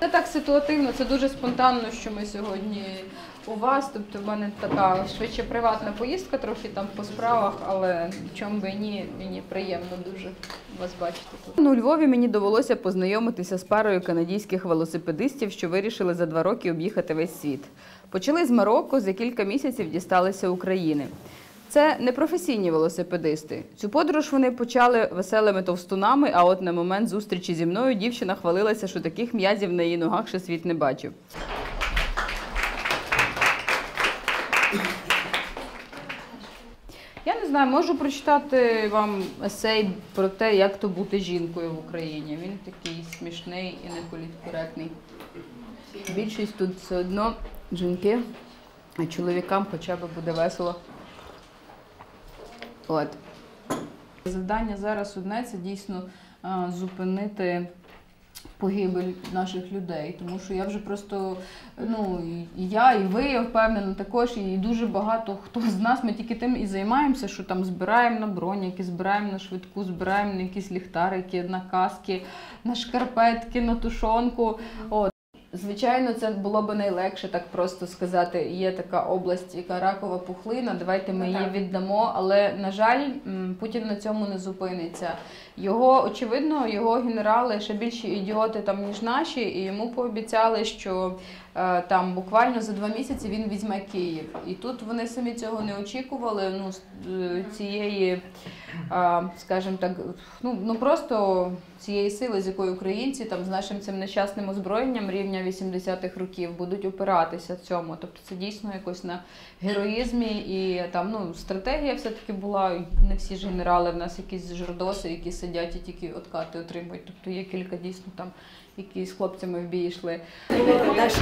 мене так ситуативно, це дуже спонтанно, що ми сьогодні у вас. Тобто, в мене така швидше приватна поїздка, трохи там по справах, але чому би ні, мені приємно дуже вас бачити тут. Ну, у Львові мені довелося познайомитися з парою канадійських велосипедистів, що вирішили за два роки об'їхати весь світ. Почали з Марокко, за кілька місяців дісталися України. Це не професійні велосипедисти. Цю подорож вони почали веселими товстунами, а от на момент зустрічі зі мною дівчина хвалилася, що таких м'язів на її ногах ще світ не бачив. Я не знаю, можу прочитати вам есей про те, як то бути жінкою в Україні. Він такий смішний і неполіткоректний. Більшість тут все одно жінки, а чоловікам хоча б буде весело. От. Завдання зараз одне це дійсно а, зупинити погибель наших людей. Тому що я вже просто, ну, і я, і ви, я впевнена, також, і дуже багато хто з нас, ми тільки тим і займаємося, що там збираємо на броніки, збираємо на швидку, збираємо на якісь ліхтарики, на каски, на шкарпетки, на тушонку. От. Звичайно, це було б найлегше так просто сказати. Є така область, яка ракова пухлина. Давайте ми її віддамо. Але на жаль, Путін на цьому не зупиниться. Його очевидно, його генерали ще більші ідіоти там ніж наші, і йому пообіцяли, що е, там буквально за два місяці він візьме Київ. І тут вони самі цього не очікували. Ну е, цієї, е, скажімо так, ну, ну просто цієї сили, з якою українці там з нашим цим нещасним озброєнням рівня 80-х років будуть опиратися цьому. Тобто це дійсно якось на героїзмі і там ну стратегія все-таки була. Не всі ж генерали в нас якісь жордоси, які сидять і тільки откати отримують. Тобто є кілька дійсно там, які з хлопцями в бій йшли. Наші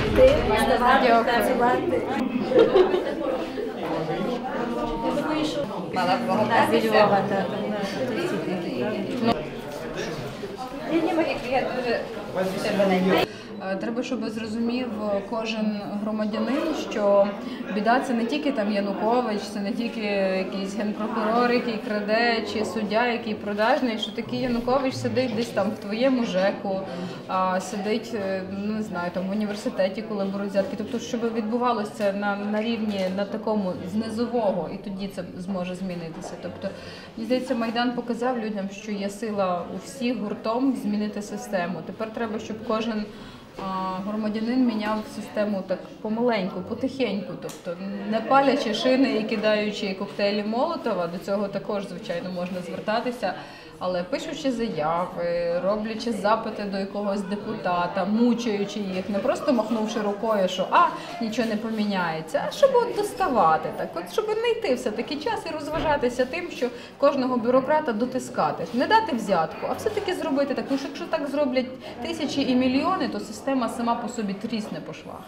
Треба, щоб зрозумів кожен громадянин, що біда це не тільки там Янукович, це не тільки якийсь генпрокурор, який краде, чи суддя, який продажний, що такий Янукович сидить десь там в твоєму ЖЕКу, а сидить, е, ну не знаю, там в університеті, коли беруть взятки. Тобто, щоб відбувалося це на, на рівні на такому знизового, і тоді це зможе змінитися. Тобто, мені здається, Майдан показав людям, що є сила у всіх гуртом змінити систему. Тепер треба, щоб кожен громадянин міняв систему так помаленьку, потихеньку, тобто не палячи шини і кидаючи коктейлі Молотова, до цього також, звичайно, можна звертатися. Але пишучи заяви, роблячи запити до якогось депутата, мучаючи їх, не просто махнувши рукою, що а нічого не поміняється, а щоб от доставати так, от щоб знайти все таки час і розважатися тим, що кожного бюрократа дотискати, не дати взятку, а все-таки зробити так. Що якщо так зроблять тисячі і мільйони, то система сама по собі трісне по швах.